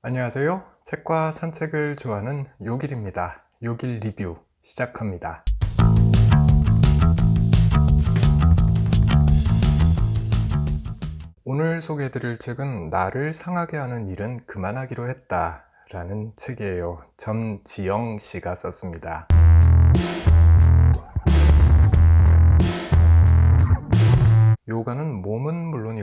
안녕하세요. 책과 산책을 좋아하는 요길입니다. 요길 리뷰 시작합니다. 오늘 소개해드릴 책은 나를 상하게 하는 일은 그만하기로 했다 라는 책이에요. 전지영 씨가 썼습니다. 요가는 몸은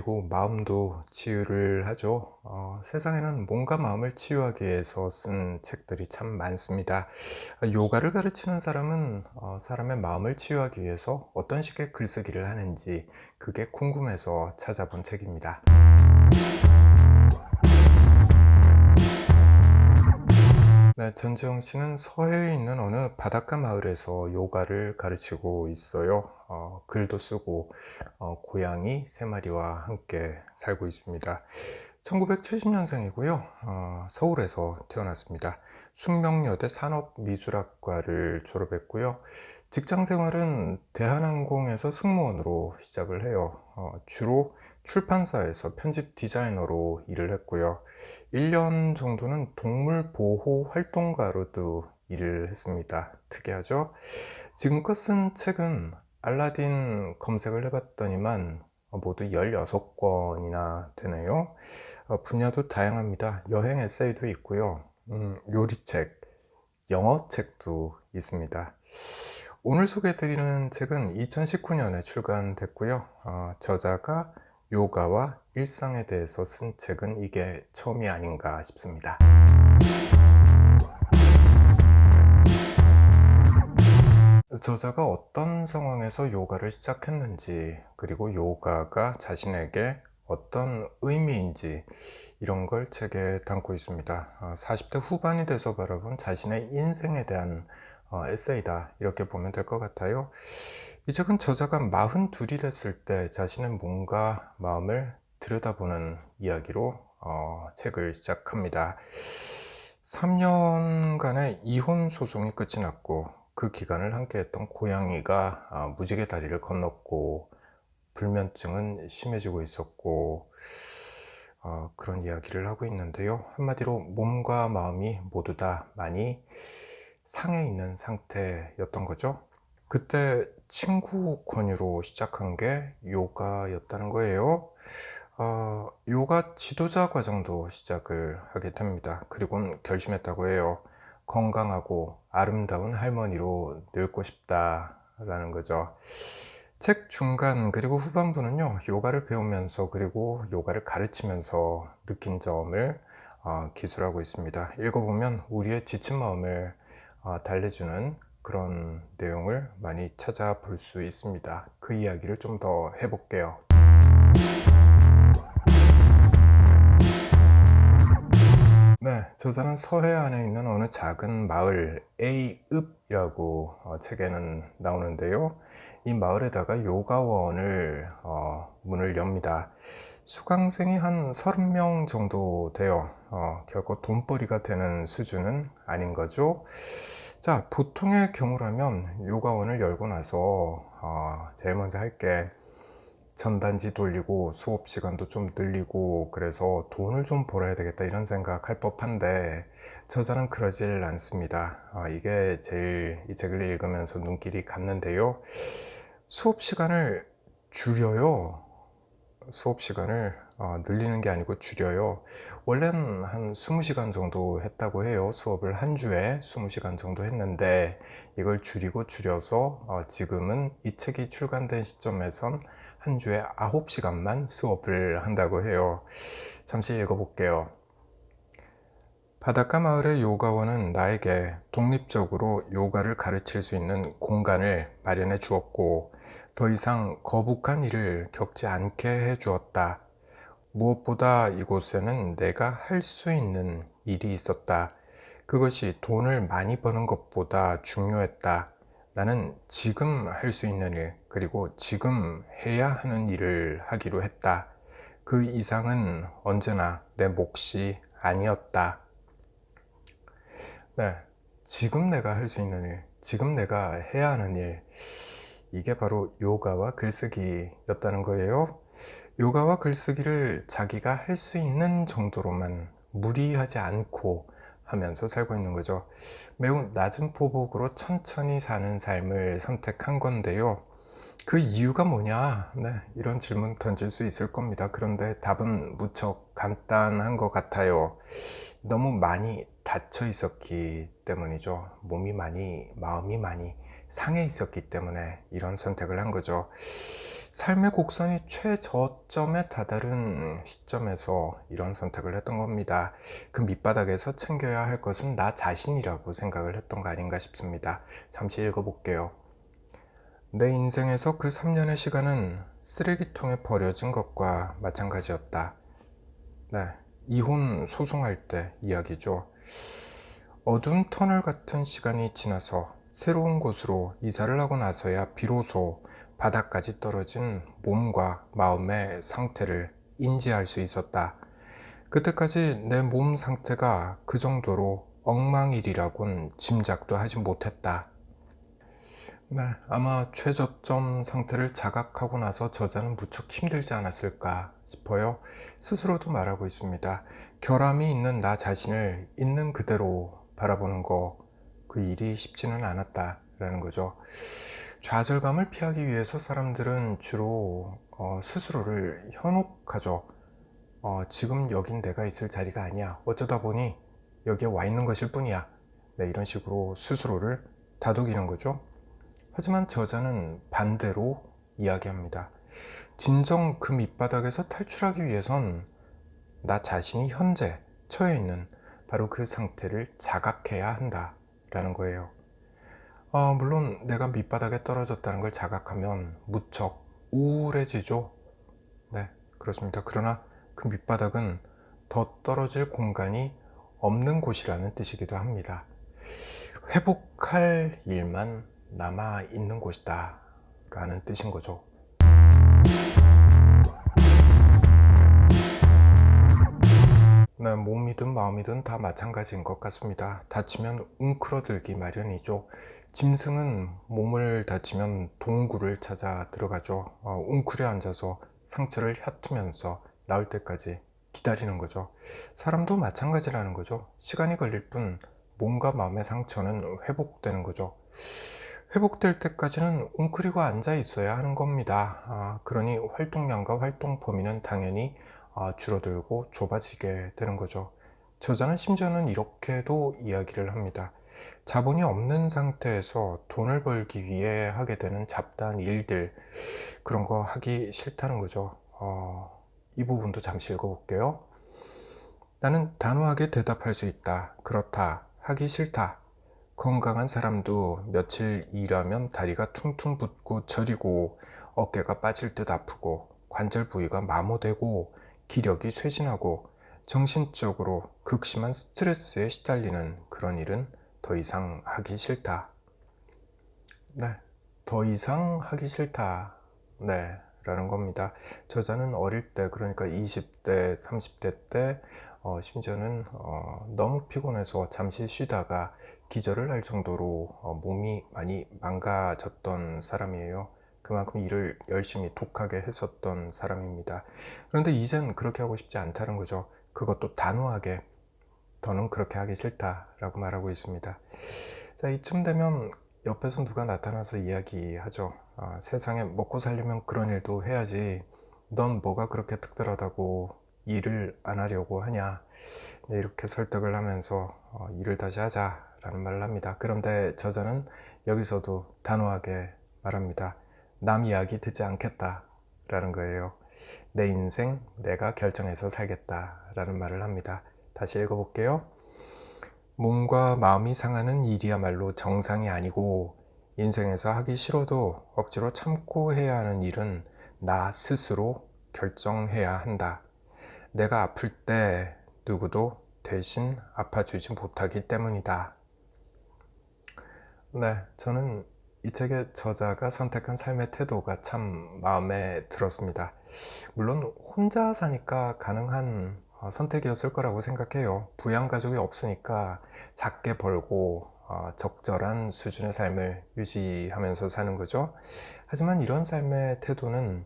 물론이고 마음도 치유를 하죠. 어, 세상에는 몸과 마음을 치유하기 위해서 쓴 책들이 참 많습니다. 요가를 가르치는 사람은 어, 사람의 마음을 치유하기 위해서 어떤 식의 글쓰기를 하는지 그게 궁금해서 찾아본 책입니다. 네, 전지영 씨는 서해에 있는 어느 바닷가 마을에서 요가를 가르치고 있어요. 어, 글도 쓰고 어, 고양이 세 마리와 함께 살고 있습니다. 1970년생이고요. 어, 서울에서 태어났습니다. 숙명여대 산업미술학과를 졸업했고요. 직장 생활은 대한항공에서 승무원으로 시작을 해요. 어, 주로 출판사에서 편집 디자이너로 일을 했고요. 1년 정도는 동물 보호 활동가로도 일을 했습니다. 특이하죠? 지금껏 쓴 책은 알라딘 검색을 해봤더니만 모두 16권이나 되네요. 어, 분야도 다양합니다. 여행 에세이도 있고요. 음, 요리책, 영어책도 있습니다. 오늘 소개해드리는 책은 2019년에 출간됐고요. 어, 저자가 요가와 일상에 대해서 쓴 책은 이게 처음이 아닌가 싶습니다. 저자가 어떤 상황에서 요가를 시작했는지, 그리고 요가가 자신에게 어떤 의미인지, 이런 걸 책에 담고 있습니다. 40대 어, 후반이 돼서 바라본 자신의 인생에 대한 어, 에세이다. 이렇게 보면 될 것 같아요. 이 책은 저자가 42이 됐을 때 자신의 몸과 마음을 들여다보는 이야기로 어, 책을 시작합니다. 3년간의 이혼 소송이 끝이 났고 그 기간을 함께했던 고양이가 아, 무지개 다리를 건넜고 불면증은 심해지고 있었고 어, 그런 이야기를 하고 있는데요. 한마디로 몸과 마음이 모두 다 많이 상해 있는 상태였던 거죠. 그때 친구 권유로 시작한 게 요가였다는 거예요. 어, 요가 지도자 과정도 시작을 하게 됩니다. 그리고 결심했다고 해요. 건강하고 아름다운 할머니로 늙고 싶다라는 거죠. 책 중간 그리고 후반부는요, 요가를 배우면서 그리고 요가를 가르치면서 느낀 점을 어, 기술하고 있습니다. 읽어보면 우리의 지친 마음을 어, 달래주는 그런 내용을 많이 찾아볼 수 있습니다. 그 이야기를 좀 더 해볼게요. 네, 저자는 서해안에 있는 어느 작은 마을 A읍이라고 어, 책에는 나오는데요. 이 마을에다가 요가원을 어, 문을 엽니다. 수강생이 한 30명 정도 돼요. 어, 결코 돈벌이가 되는 수준은 아닌 거죠. 자, 보통의 경우라면 요가원을 열고 나서 어, 제일 먼저 할게 전단지 돌리고 수업 시간도 좀 늘리고 그래서 돈을 좀 벌어야 되겠다 이런 생각할 법한데 저자는 그러질 않습니다. 어, 이게 제일 이 책을 읽으면서 눈길이 갔는데요. 수업 시간을 줄여요. 수업 시간을 어, 늘리는 게 아니고 줄여요. 원래는 한 20시간 정도 했다고 해요. 수업을 한 주에 20시간 정도 했는데 이걸 줄이고 줄여서 어, 지금은 이 책이 출간된 시점에선 한 주에 9시간만 수업을 한다고 해요. 잠시 읽어볼게요. 바닷가 마을의 요가원은 나에게 독립적으로 요가를 가르칠 수 있는 공간을 마련해 주었고 더 이상 거북한 일을 겪지 않게 해 주었다. 무엇보다 이곳에는 내가 할 수 있는 일이 있었다. 그것이 돈을 많이 버는 것보다 중요했다. 나는 지금 할 수 있는 일, 그리고 지금 해야 하는 일을 하기로 했다. 그 이상은 언제나 내 몫이 아니었다. 네. 지금 내가 할 수 있는 일, 지금 내가 해야 하는 일, 이게 바로 요가와 글쓰기였다는 거예요. 요가와 글쓰기를 자기가 할 수 있는 정도로만 무리하지 않고 하면서 살고 있는 거죠. 매우 낮은 포복으로 천천히 사는 삶을 선택한 건데요. 그 이유가 뭐냐? 네, 이런 질문 던질 수 있을 겁니다. 그런데 답은 무척 간단한 것 같아요. 너무 많이 닫혀 있었기 때문이죠. 몸이 많이, 마음이 많이 상해 있었기 때문에 이런 선택을 한 거죠. 삶의 곡선이 최저점에 다다른 시점에서 이런 선택을 했던 겁니다. 그 밑바닥에서 챙겨야 할 것은 나 자신이라고 생각을 했던 거 아닌가 싶습니다. 잠시 읽어볼게요. 내 인생에서 그 3년의 시간은 쓰레기통에 버려진 것과 마찬가지였다. 네, 이혼 소송할 때 이야기죠. 어두운 터널 같은 시간이 지나서 새로운 곳으로 이사를 하고 나서야 비로소 바닥까지 떨어진 몸과 마음의 상태를 인지할 수 있었다. 그때까지 내 몸 상태가 그 정도로 엉망일이라곤 짐작도 하지 못했다. 네, 아마 최저점 상태를 자각하고 나서 저자는 무척 힘들지 않았을까 싶어요. 스스로도 말하고 있습니다. 결함이 있는 나 자신을 있는 그대로 바라보는 거, 그 일이 쉽지는 않았다라는 거죠. 좌절감을 피하기 위해서 사람들은 주로 어, 스스로를 현혹하죠. 어, 지금 여긴 내가 있을 자리가 아니야. 어쩌다 보니 여기에 와 있는 것일 뿐이야. 네, 이런 식으로 스스로를 다독이는 거죠. 하지만 저자는 반대로 이야기합니다. 진정 그 밑바닥에서 탈출하기 위해선 나 자신이 현재 처해 있는 바로 그 상태를 자각해야 한다 라는 거예요. 어, 물론 내가 밑바닥에 떨어졌다는 걸 자각하면 무척 우울해지죠. 네, 그렇습니다. 그러나 그 밑바닥은 더 떨어질 공간이 없는 곳이라는 뜻이기도 합니다. 회복할 일만 남아 있는 곳이다 라는 뜻인 거죠. 몸이든 마음이든 다 마찬가지인 것 같습니다. 다치면 웅크러들기 마련이죠. 짐승은 몸을 다치면 동굴을 찾아 들어가죠. 어, 웅크려 앉아서 상처를 얕으면서 나올 때까지 기다리는 거죠. 사람도 마찬가지라는 거죠. 시간이 걸릴 뿐 몸과 마음의 상처는 회복되는 거죠. 회복될 때까지는 웅크리고 앉아 있어야 하는 겁니다. 아, 그러니 활동량과 활동 범위는 당연히 아, 줄어들고 좁아지게 되는 거죠. 저자는 심지어는 이렇게도 이야기를 합니다. 자본이 없는 상태에서 돈을 벌기 위해 하게 되는 잡다한 일들, 그런 거 하기 싫다는 거죠. 어, 이 부분도 잠시 읽어볼게요. 나는 단호하게 대답할 수 있다. 그렇다. 하기 싫다. 건강한 사람도 며칠 일하면 다리가 퉁퉁 붓고 저리고 어깨가 빠질 듯 아프고 관절 부위가 마모되고 기력이 쇠진하고 정신적으로 극심한 스트레스에 시달리는 그런 일은 더 이상 하기 싫다. 네. 더 이상 하기 싫다. 네. 라는 겁니다. 저자는 어릴 때, 그러니까 20대, 30대 때, 어, 심지어는 어, 너무 피곤해서 잠시 쉬다가 기절을 할 정도로 어, 몸이 많이 망가졌던 사람이에요. 그만큼 일을 열심히 독하게 했었던 사람입니다. 그런데 이젠 그렇게 하고 싶지 않다는 거죠. 그것도 단호하게 더는 그렇게 하기 싫다라고 말하고 있습니다. 자, 이쯤 되면 옆에서 누가 나타나서 이야기하죠. 아, 세상에 먹고 살려면 그런 일도 해야지. 넌 뭐가 그렇게 특별하다고 일을 안 하려고 하냐. 네, 이렇게 설득을 하면서 어, 일을 다시 하자라는 말을 합니다. 그런데 저자는 여기서도 단호하게 말합니다. 남 이야기 듣지 않겠다라는 거예요. 내 인생 내가 결정해서 살겠다라는 말을 합니다. 다시 읽어볼게요. 몸과 마음이 상하는 일이야말로 정상이 아니고 인생에서 하기 싫어도 억지로 참고 해야 하는 일은 나 스스로 결정해야 한다. 내가 아플 때 누구도 대신 아파주지 못하기 때문이다. 네, 저는 이 책의 저자가 선택한 삶의 태도가 참 마음에 들었습니다. 물론 혼자 사니까 가능한 어, 선택이었을 거라고 생각해요. 부양 가족이 없으니까 작게 벌고 어, 적절한 수준의 삶을 유지하면서 사는 거죠. 하지만 이런 삶의 태도는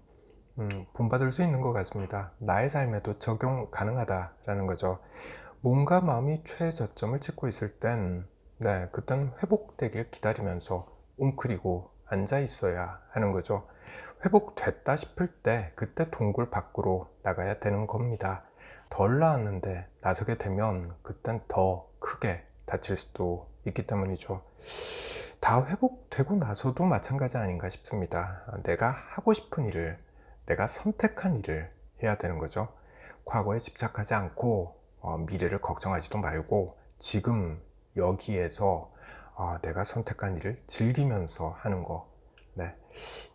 음, 본받을 수 있는 것 같습니다. 나의 삶에도 적용 가능하다라는 거죠. 몸과 마음이 최저점을 찍고 있을 땐, 네, 그땐 회복되길 기다리면서 웅크리고 앉아 있어야 하는 거죠. 회복됐다 싶을 때, 그때 동굴 밖으로 나가야 되는 겁니다. 덜 나았는데 나서게 되면 그땐 더 크게 다칠 수도 있기 때문이죠. 다 회복되고 나서도 마찬가지 아닌가 싶습니다. 내가 하고 싶은 일을, 내가 선택한 일을 해야 되는 거죠. 과거에 집착하지 않고 어, 미래를 걱정하지도 말고 지금 여기에서 어, 내가 선택한 일을 즐기면서 하는 거, 네,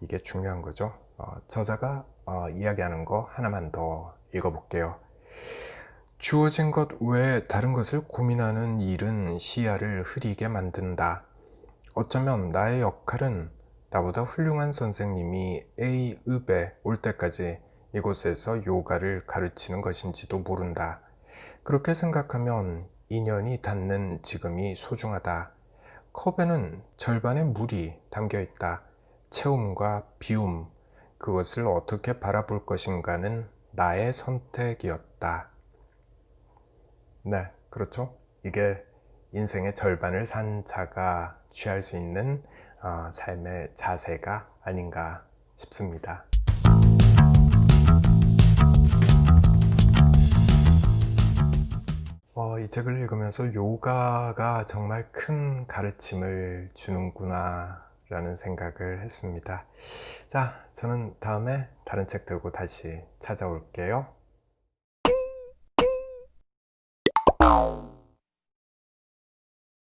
이게 중요한 거죠. 어, 저자가 어, 이야기하는 거 하나만 더 읽어볼게요. 주어진 것 외에 다른 것을 고민하는 일은 시야를 흐리게 만든다. 어쩌면 나의 역할은 나보다 훌륭한 선생님이 A읍에 올 때까지 이곳에서 요가를 가르치는 것인지도 모른다. 그렇게 생각하면 인연이 닿는 지금이 소중하다. 컵에는 절반의 물이 담겨 있다. 채움과 비움, 그것을 어떻게 바라볼 것인가는 나의 선택이었다. 네, 그렇죠. 이게 인생의 절반을 산 자가 취할 수 있는 어, 삶의 자세가 아닌가 싶습니다. 이 책을 읽으면서 요가가 정말 큰 가르침을 주는구나 라는 생각을 했습니다. 자, 저는 다음에 다른 책 들고 다시 찾아올게요.